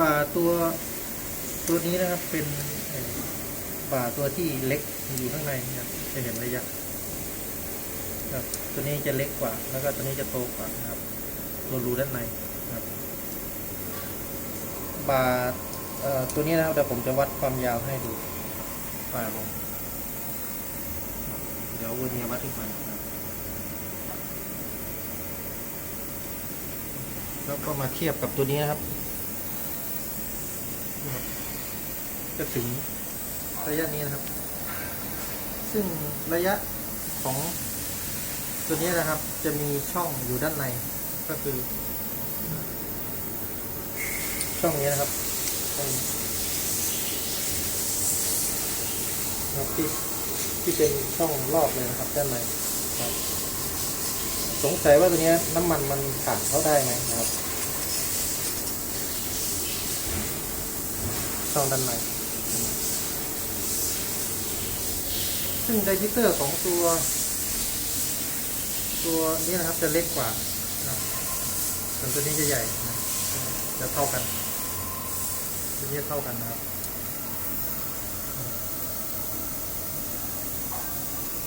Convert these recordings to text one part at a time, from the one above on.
บ่าตัวตัวนี้นะครับเป็นบ่าตัวที่เล็กอยู่ข้างในนะครับจะเห็นระยะครับตัวนี้จะเล็กกว่า แล้วก็ตัวนี้จะโตกว่านะครับตัวรูด้านในนะครับบ่าเอ่อตัวนี้นะครับเดี๋ยวผมจะวัดความยาวให้ดูฝ่าลงเดี๋ยววันนี้วัดอีกมันนะแล้วก็มาเทียบกับตัวนี้นะครับ จะถึงระยะนี้นะครับ ซึ่งระยะของตัวนี้นะครับ จะมีช่องอยู่ด้านในก็คือ ช่องนี้นะครับช่องนี้นะครับที่ที่เป็นช่องรอบเลยนะครับด้านในครับสงสัยว่าตัวเนี้ยน้ำมันมันผ่านเข้าได้ไหมนะครับ ช่องด้านใน ซึ่งไดจิเตอร์ของตัว ตัวนี้นะครับจะเล็กกว่าส่วนตัวนี้จะใหญ่ จะเท่ากัน ตัวนี้เท่ากันนะครับ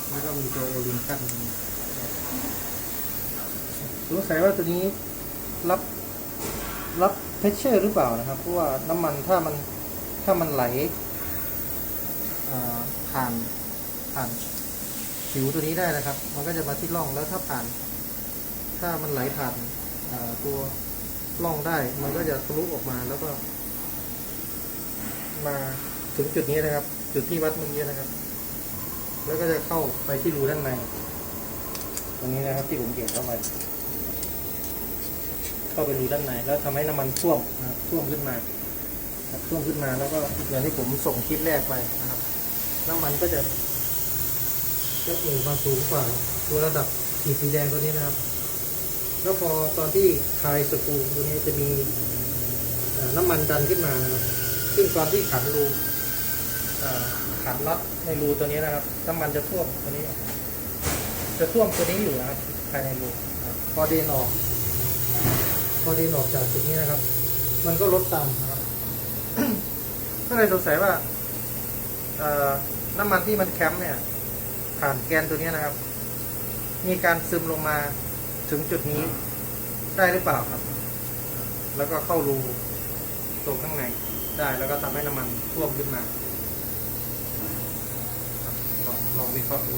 แล้วก็มีตัวโอลิงกั้นตรงนี้สงสัยว่าตัวนี้รับรับเพชเชอร์หรือเปล่านะครับ เพราะว่าน้ำมันถ้ามัน ถ้ามันไหลผ่านผ่านผิวตัวนี้ได้นะครับ มันก็จะมาที่ร่องแล้วถ้าผ่าน ถ้ามันไหลผ่านตัวร่องได้ มันก็จะทะลุออกมาแล้วก็ มาถึงจุดนี้นะครับ จุดที่วัดเมื่อกี้นะครับ แล้วก็จะเข้าไปที่รูด้านในตรงนี้นะครับที่ผมเกี่ยวเข้าไปเข้าไปรูด้านในแล้วทำให้น้ำมันท่วมนะครับท่วมขึ้นมา ครับท่วมขึ้นมาแล้วก็อย่างที่ผมส่งคลิปแรกไปนะครับ น้ำมันก็จะจะเอ่อมาสูงกว่าตัวระดับขีดสีแดงตัวนี้นะครับ แล้วพอตอนที่คลายสกรูตัวนี้จะมีน้ำมันดันขึ้นมานะครับ ซึ่งตอนที่ขันรูขันน็อตในรูตัวนี้นะครับ น้ำมันจะท่วมตัวนี้ จะท่วมตัวนี้อยู่นะครับภายในรูพอเดนออก พอเดนออกจากจุดนี้นะครับ มันก็ลดตามครับ ก็เลยสงสัยว่าน้ำมันที่มันแคมป์เนี่ย ผ่านแกนตัวนี้นะครับ มีการซึมลงมาถึงจุดนี้ได้หรือเปล่าครับ แล้วก็เข้ารูตรงข้างในได้แล้วก็ทำให้น้ำมันท่วมขึ้นมาลองลองวิเคราะห์ดู